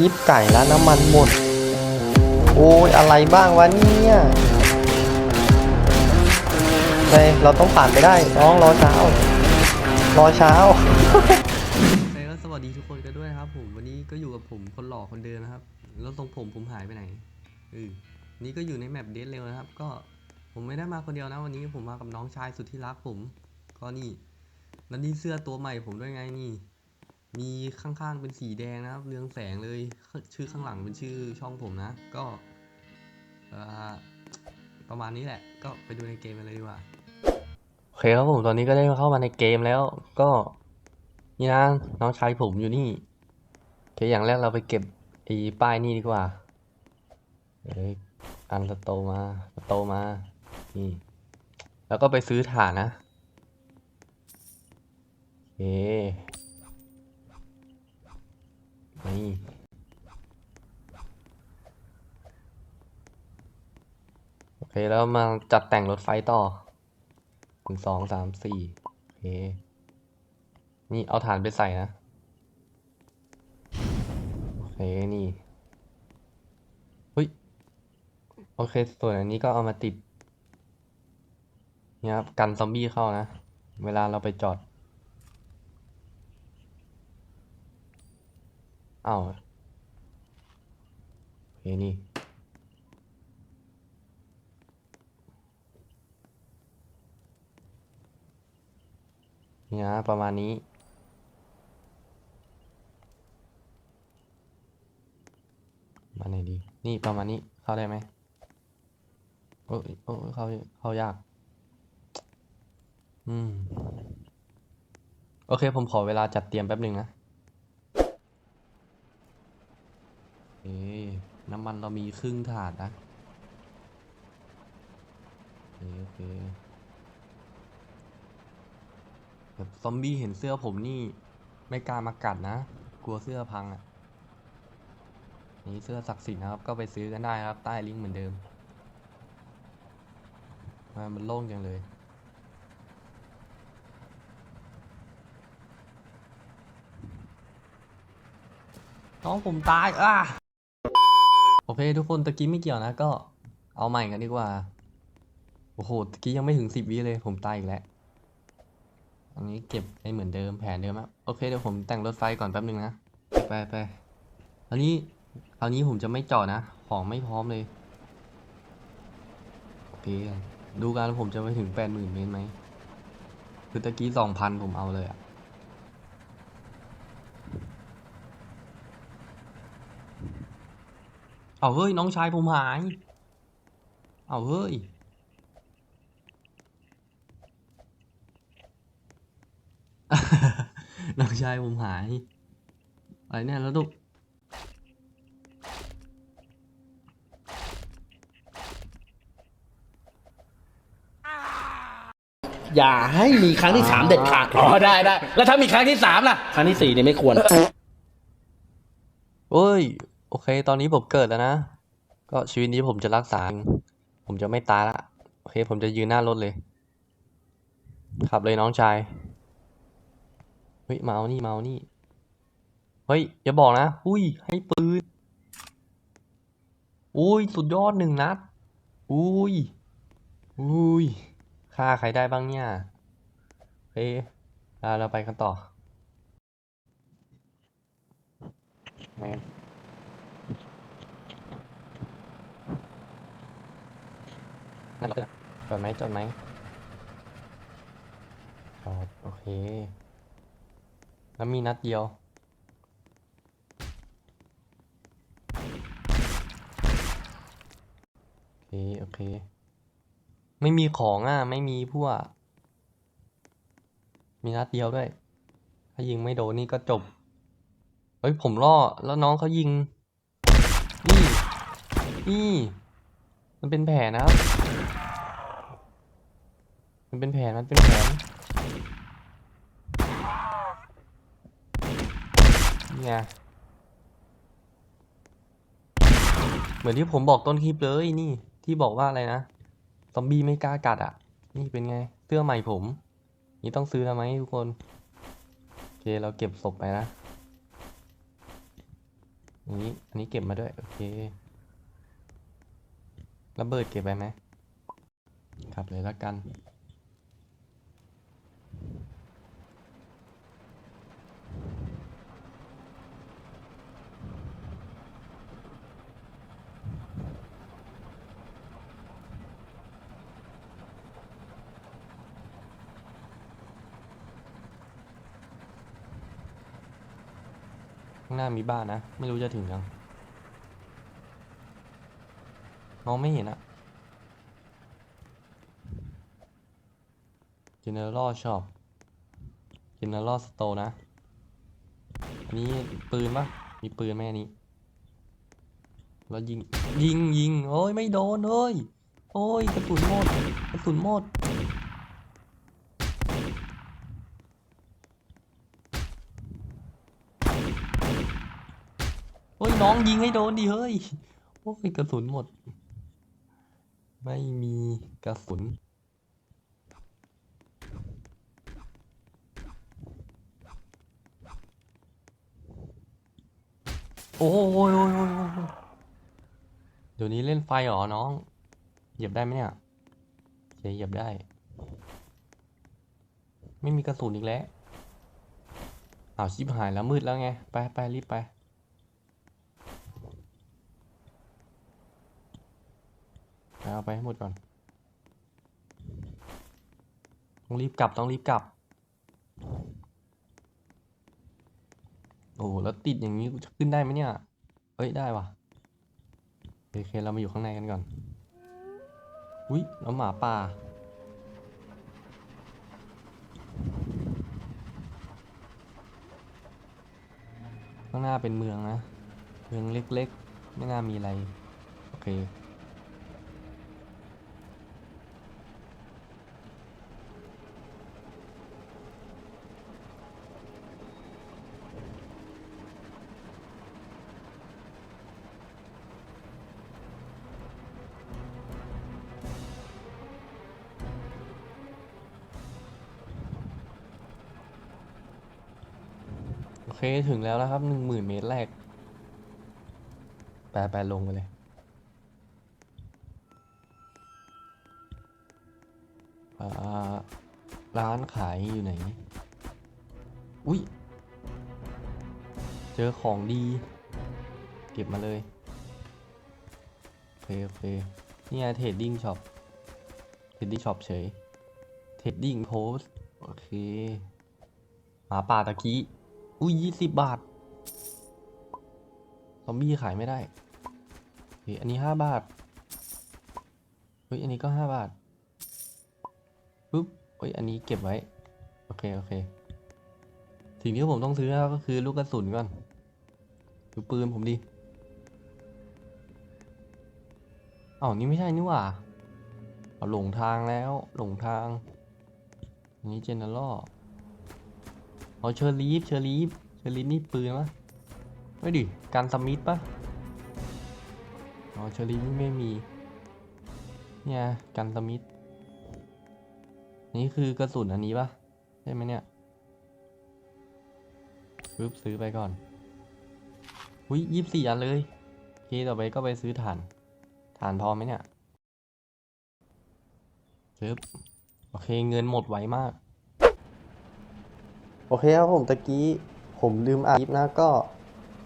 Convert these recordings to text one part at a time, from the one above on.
ยิบไก่แล้วน้ำมันหมด โอ้ยอะไรบ้างวะเนี่ยเฮ้ยเราต้องผ่านไปได้ น้องรอเช้า รอเช้าใครก็สวัสดีทุกคนกันด้วยนะครับ ผมวันนี้ก็อยู่กับผมคนหล่อคนเดิมนะครับ แล้วทรงผมผมหายไปไหนเออนี่ก็อยู่ในแมปเดทเร็วนะครับ ก็ผมไม่ได้มาคนเดียวนะวันนี้ผมมากับน้องชายสุดที่รักผม ก็นี่แล้วนี่เสื้อตัวใหม่ผมด้วยไงนี่ มีข้างๆเป็นสีแดงนะครับเรืองแสงเลยชื่อข้างหลังเป็นชื่อช่องผมนะ ก็ประมาณนี้แหละ ก็ไปดูในเกมกันเลยดีกว่าโอเคครับผมตอนนี้ก็ได้เข้ามาในเกมแล้วก็นี่นะน้องชายผมอยู่นี่โอเคอย่างแรกเราไปเก็บไอ้ป้ายนี่ดีกว่าเอ้ยอันสโตมาสโตมานี่แล้วก็ไปซื้อถ่านนะโอเค นี่โอเคแล้วมาจัดแต่งรถไฟต่อหนึ่งสองสามสี่โอเค นี่เอาฐานไปใส่นะ โอเค นี่เฮ้ย โอเค ส่วนอันนี้ก็เอามาติดเนี่ยครับกันซอมบี้เข้านะ เวลาเราไปจอด อ้าวเคนี่นี่นะประมาณนี้ มาไหนดี นี่ประมาณนี้เข้าได้ไหมโอ้ยโอ้เข้าเข้ายาก อืม โอเคผมขอเวลาจัดเตรียมแป๊บหนึ่งนะ เอ๊น้ำมันเรามีครึ่งถาดนะโอเคโอเคแบบซอมบี้เห็นเสื้อผมนี่ ไม่กล้ามากัดนะ กลัวเสื้อพังอะ นี่เสื้อศักดิ์สิทธิ์นะครับ ก็ไปซื้อกันได้ครับ ใต้ลิงก์เหมือนเดิมมามันโล่งจังเลยน้องผมตายอะ เคทุกคนตะกี้ไม่เกี่ยวนะ ก็เอาใหม่กันดีกว่า โอ้โหตะกี้ยังไม่ถึงสิบวิเลยผมตายอีกแล้วอันนี้เก็บให้เหมือนเดิมแผนเดิมครับโอเคเดี๋ยวผมแต่งรถไฟก่อนแป๊บนึงนะไปไปอันนี้ครานี้ผมจะไม่จอดนะ ของไม่พร้อมเลยโอเคดูกันว่าผมจะไปถึงแปดหมื่นเมตรไหมคือตะกี้สองพันผมเอาเลยอะ เอาเฮ้ยน้องชายผมหาย เอาเฮ้ย น้องชายผมหาย อะไรเนี่ยแล้วลูกอย่าให้มีครั้งที่สามเด็ดขาด อ๋อได้ได้ แล้วถ้ามีครั้งที่สามล่ะ ครั้งที่สี่เนี่ยไม่ควร เอ้ย โอเค ตอนนี้ผมเกิดแล้วนะ ก็ชีวิตนี้ผมจะรักษา ผมจะไม่ตายละ โอเค ผมจะยืนหน้ารถเลย ขับเลยน้องชาย เฮ้ยมาเอานี่มาเอานี่ เฮ้ย อย่าบอกนะ อุ้ย ให้ปืน อุ้ย สุดยอดหนึ่งนัด อุ้ย อุ้ย ฆ่าใครได้บ้างเนี่ยเฮ้ยเราเราไปกันต่อ นั่นเหรอจอดไหมจอดไหมจอดโอเค แล้วมีนัดเดียว โอเค โอเค ไม่มีของอะ ไม่มีพวก มีนัดเดียวด้วย ถ้ายิงไม่โดนนี่ก็จบ เฮ้ย ผมล่อ แล้วน้องเขายิง นี่ นี่ มันเป็นแผนนะครับ มันเป็นแผน มันเป็นแผน เนี่ไงเหมือนที่ผมบอกต้นคลิปเลยนี่ ที่บอกว่าอะไรนะ ซอมบี้ไม่กล้ากัดอะ นี่เป็นไง เสื้อใหม่ผม นี่ต้องซื้อแล้วไหมทุกคน โอเค เราเก็บศพไปนะอันนี้ อันนี้เก็บมาด้วย โอเค ระเบิดเก็บไปไหม ครับเลยละกัน ข้างหน้ามีบ้านนะ ไม่รู้จะถึงยัง มองไม่เห็นอะ General Shop General Store นะ อันนี้ปืนปะมีปืนไหมอันนี้ แล้วยิง ยิงยิงโอ้ยไม่โดนเอ้ย โอ้ยกระสุนหมดกระสุนหมดโอ้ยน้องยิงให้โดนดิเฮ้ย โอ้ยกระสุนหมด ไม่มีกระสุน อ้ยโอ้ยโอ้ยโอ้ยโอ้ยเดี๋ยวนี้เล่นไฟเหรอน้อง เหยียบได้ไหมเนี่ยโอเคเหยียบได้ ไม่มีกระสุนอีกแล้วอ้าวชิบหายแล้วมืดแล้วไง ไปไปรีบไปไปเอาไปให้หมดก่อน ต้องรีบกลับต้องรีบกลับ โอ้โหแล้วติดอย่างนี้จะขึ้นได้ไหมเนี่ยเอ้ยได้ว่ะโอเคเรามาอยู่ข้างในกันก่อน อุ้ยแล้วหมาป่า ข้างหน้าเป็นเมืองนะ เมืองเล็กๆ ไม่น่ามีอะไร โอเค เคถึงแล้วนะครับหนึ่งหมื่นเมตรแรก แปลแปลลงไปเลยร้านขายอยู่ไหน อุ้ย เจอของดี เก็บมาเลยโอเคโอเคนี่ไงเทรดดิ้งช็อป เทรดดิ้งช็อปเฉย เทรดดิ้งโพส โอเค หมาป่าตะกี้ อุ้ยยี่สิบบาท ซอมบี้ขายไม่ได้โอเคอันนี้ห้าบาท เฮ้ย อันนี้ก็ห้าบาท ปุ๊บ เฮ้ย อันนี้เก็บไว้ โอเค โอเค สิ่งที่ผมต้องซื้อก็คือลูกกระสุนก่อน ดูปืนผมดิอ้านี่ไม่ใช่นี่หว่าเอาหลงทางแล้ว หลงทาง นี้เจนเนอรล อ๋อเชอร์ลีฟเชอร์ลีฟเชอร์ลีฟนี่ปืนปะไม่ดิการสมิธปะอ๋อเชอร์ลีฟนี่ไม่มี เนี่ยการสมิธนี่คือกระสุนอันนี้ปะใช่ไหมเนี่ยปึ๊บซื้อไปก่อนอุ้ยยี่สิบสี่อันเลยโอเคต่อไปก็ไปซื้อถ่านถ่านพอไหมเนี่ยปึ๊บโอเคเงินหมดไวมาก โอเคครับผมตะกี้ผมลืมอัดคลิปนะก็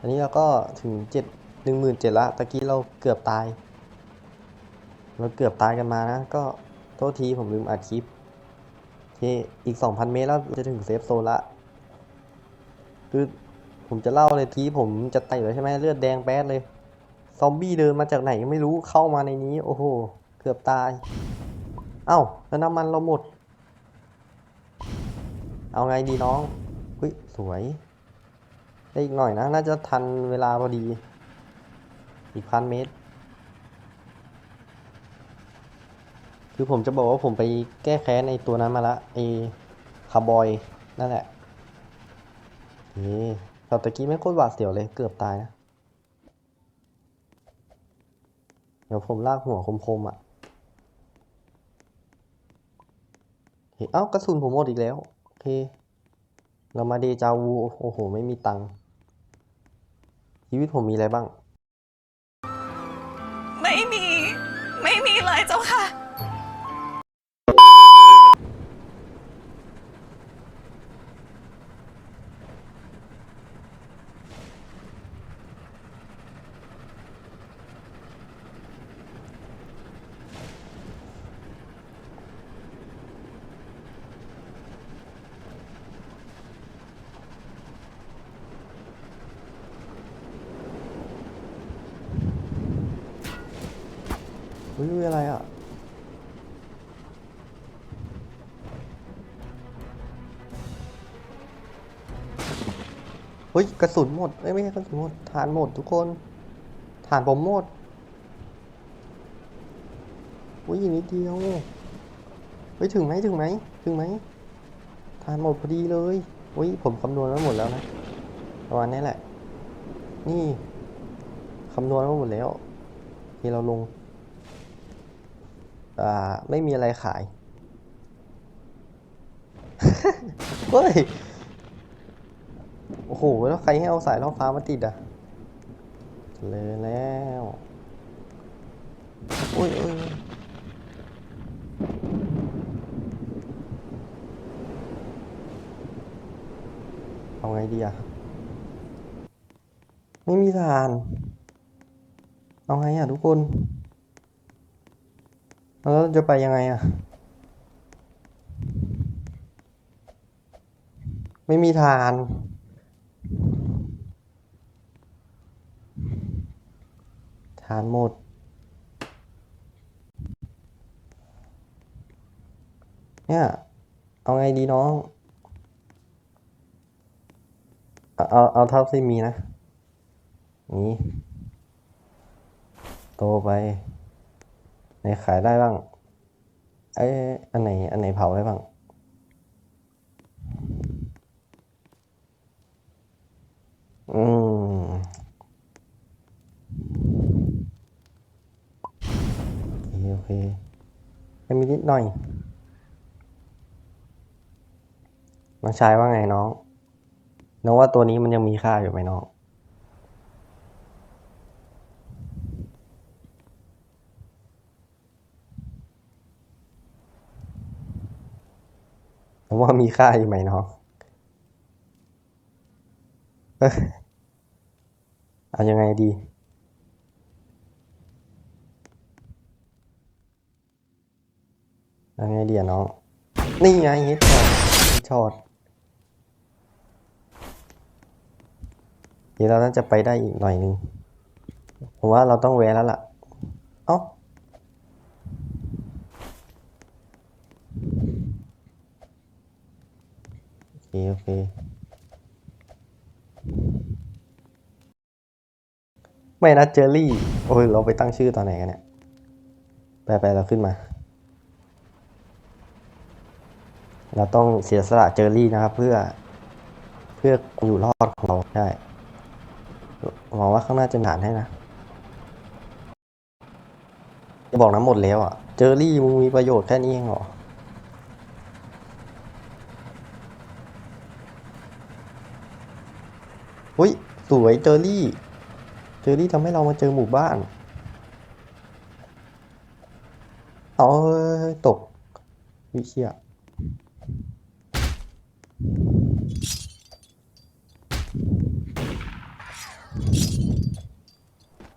อันนี้เราก็ถึงเจ็ดหนึ่งหมื่นเจ็ดละตะกี้เราเกือบตาย เราเกือบตายกันมานะ ก็โทษทีผมลืมอัดคลิปโอเคอีกสองพันเมตรแล้วจะถึงเซฟโซนละคือผมจะเล่าเลยทีผมจะไต่เลยใช่ไหมเลือดแดงแป๊ดเลย ซอมบี้เดินมาจากไหนก็ไม่รู้เข้ามาในนี้ โอ้โห เกือบตาย เอ้าแล้วน้ำมันเราหมด เอาไงดีน้องอุ้ยสวย ได้อีกหน่อยนะ น่าจะทันเวลาพอดี อีกพันเมตร คือผมจะบอกว่าผมไปแก้แค้นไอตัวนั้นมาละไอคาร์บอย นั่นแหละนี่ตอนตะกี้ไม่โคตรหวาดเสียวเลย เกือบตายนะ เดี๋ยวผมลากหัวคมๆอะเฮ้ยเอ้ากระสุนผมหมดอีกแล้ว เค เรามาเดจาวูโอ้โห ไม่มีตังค์ชีวิตผมมีอะไรบ้าง ไม่มี ไม่มีเลยเจ้าค่ะ อุ้ยอะไรอะเฮ้ยกระสุนหมดเอ้ยไม่ใช่กระสุนหมดฐานหมดทุกคนฐานผมหมดอุ้ยนิดเดียวเฮ้ยถึงไหมถึงไหมถึงไหมฐานหมดพอดีเลยอุ้ยผมคำนวณไว้หมดแล้วนะประมาณนี้แหละ นี่คำนวณไว้หมดแล้วที่เราลง ไม่มีอะไรขาย เฮ้ย โอ้โห แล้วใครให้เอาสายล่อฟ้ามาติดอะ เลยแล้วโอ้ยโอ้ยเอาไงดีอะ ไม่มีทาน เอาไงอะทุกคนแล้ว เราจะไปยังไงอะ ไม่มีทานทานหมด เนี่ย เอาไงดีน้อง เอา เอาเอาเท่าที่มีนะ นี่ โตไป ไหนขายได้บ้าง เอ้ยอันไหน อันไหนเผาได้บ้าง อืมโอเคโอเคให้มีนิดหน่อย น้องชายว่าไงน้อง น้องว่าตัวนี้มันยังมีค่าอยู่ไหมน้อง ว่ามีค่าอยู่ไหมน้องเอ้ยเอายังไงดี เอาไงดีอะน้อง นี่ไงเฮดช็อตเฮดช็อตเดี๋ยวเราน่าจะไปได้อีกหน่อยนึง ผมว่าเราต้องแวะแล้วล่ะ เอ้า โอเค ไม่นะเจอรี่ โอ้ย เราไปตั้งชื่อตอนไหนกันเนี่ย ไปไปเราขึ้นมา เราต้องเสียสละเจอรี่นะครับ เพื่อ เพื่ออยู่รอดของเราได้หวังว่าข้างหน้าจะหนานให้นะจะบอกนะหมดแล้วอะ เจอรี่มึงมีประโยชน์แค่นี้เองเหรอ อุ้ย สวยเจอรี่ เจอรี่ทำให้เรามาเจอหมู่บ้านเอาตกวิเชีย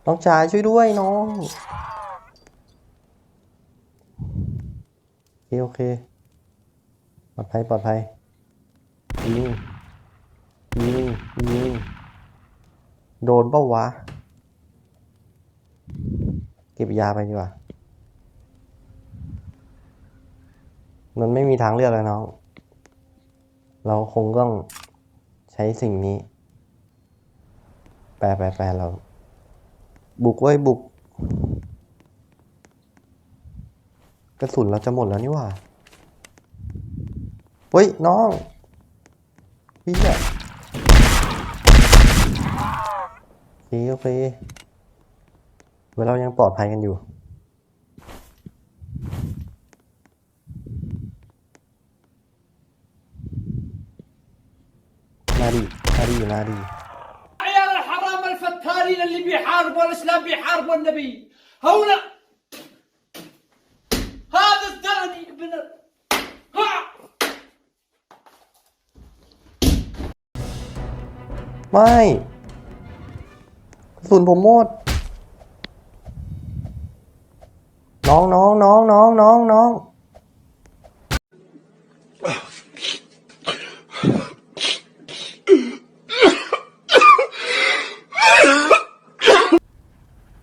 น้องชายช่วยด้วยน้องโอเคโอเคปลอดภัยปลอดภัยยิง ยิงยิงโดนเป้าวะ เก็บยาไปดีกว่า มันไม่มีทางเลือกแล้วน้อง เราคงต้องใช้สิ่งนี้ แปลแปลแปลเรา บุกไว้บุก กระสุนเราจะหมดแล้วนี่ว่า เฮ้ย น้องพี่อะโอ เคโอเคเว้ยเรายังปลอดภัยกันอยู่ มาดิมาดิมาดิ عيال الحرام الفتاك علينا اللي بيحارب والاسلام بيحارب والنبي هونا هذا الثاني ابن ال- ها ไม่ กระสุนผมหมด น้องน้องน้องน้องน้องน้อง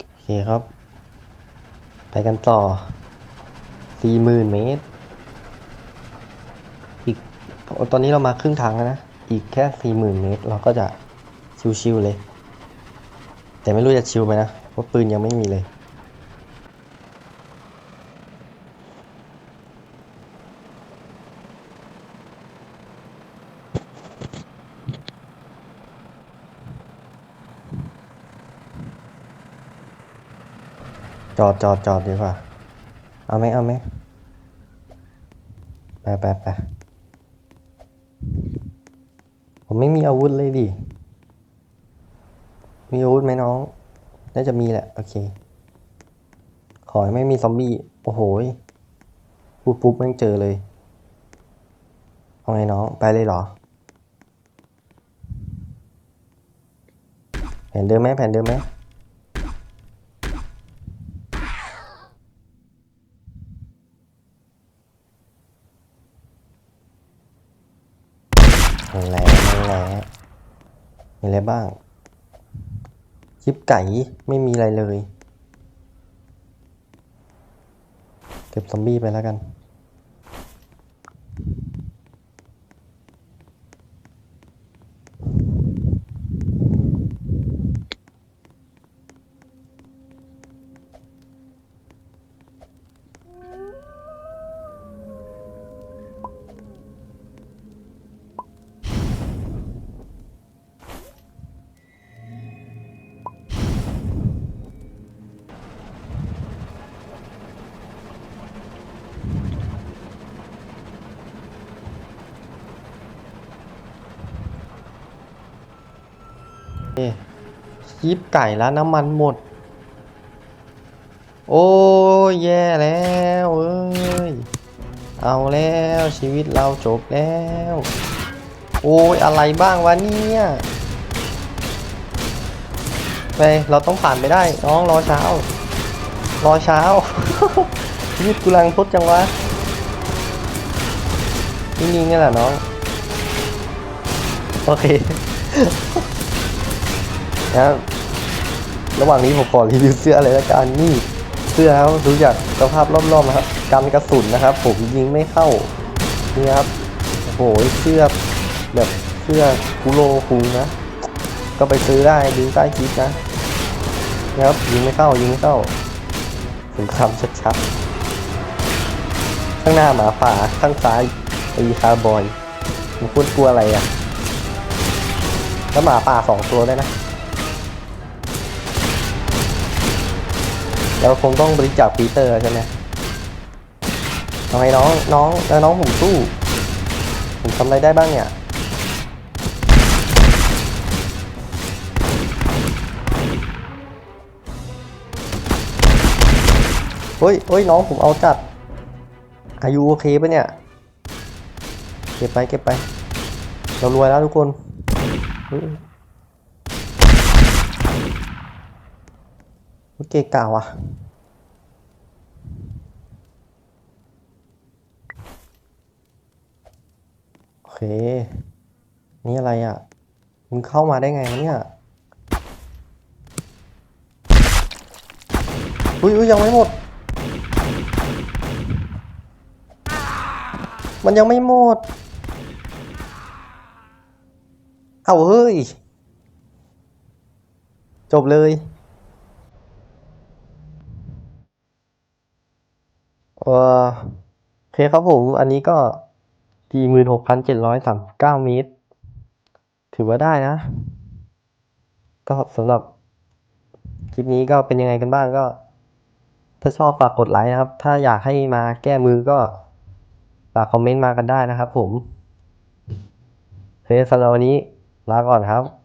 โอเคครับ ไปกันต่อสี่หมื่นเมตร อีก ตอนนี้เรามาครึ่งทางแล้วนะ อีกแค่สี่หมื่นเมตร เราก็จะชิวๆเลย แต่ไม่รู้จะชิวไหมนะเพราะปืนยังไม่มีเลยจอดจอดจอดดีกว่า เอาไหมเอาไหมไปไปไปผมไม่มีอาวุธเลยดิ มีอาวุธไหมน้อง น่าจะมีแหละ โอเค ขอให้ไม่มีซอมบี้ โอ้โหยพูดปุ๊บแม่งเจอเลยเอาไงน้อง ไปเลยเหรอ แผนเดิมไหมแผนเดิมไหมนั่นแหละนั่นแหละมีอะไรบ้าง ชิปไก่ไม่มีอะไรเลย เก็บซอมบี้ไปแล้วกัน ชิปไก่แล้วน้ำมันหมด โอ้ยแย่แล้วเอ้ย เอาแล้วชีวิตเราจบแล้ว โอ้ยอะไรบ้างวะเนี่ยไปเราต้องผ่านไปได้น้องรอเช้า รอเช้าชีวิตกูลังทดจังวะนิ่งๆนี่แหละน้อง โอเคนะครับ ระหว่างนี้ผมขอรีวิวเสื้อเลยละกันนี่เสื้อครับดูจากสภาพรอบๆนะครับกันกระสุนนะครับ ผมยิงไม่เข้านี่ครับโอ้โหเสื้อแบบเสื้อคุโรคุงนะก็ไปซื้อได้ดูใต้คลิปนะนะครับยิงไม่เข้ายิงไม่เข้าสงครามชัดๆข้างหน้าหมาป่าข้างซ้ายไอ้คาร์บอยมันควรกลัวอะไรอะแล้วหมาป่าสองตัวได้นะ เราคงต้องบริจาคปีเตอร์ใช่ไหมทำไมน้องน้องแล้วน้องผมสู้ ผมทำอะไรได้บ้างเนี่ย เฮ้ยเฮ้ยน้องผมเอาจัด อายุโอเคปะเนี่ย เก็บไปเก็บไป เรารวยแล้วทุกคน เฮ้ยเกะกะว่ะโอเค นี่อะไรอะ มึงเข้ามาได้ไงเนี่ยอุ้ยอุ้ยยังไม่หมด มันยังไม่หมด เอาเฮ้ย จบเลย เออ โอเคครับผม อันนี้ก็สี่หมื่นหกพันเจ็ดร้อยสามเก้าเมตร ถือว่าได้นะ ก็สำหรับคลิปนี้ก็เป็นยังไงกันบ้างก็ ถ้าชอบฝากกดไลค์นะครับ ถ้าอยากให้มาแก้มือก็ฝากคอมเมนต์มากันได้นะครับผมโอเคสำหรับวันนี้ลาก่อนครับ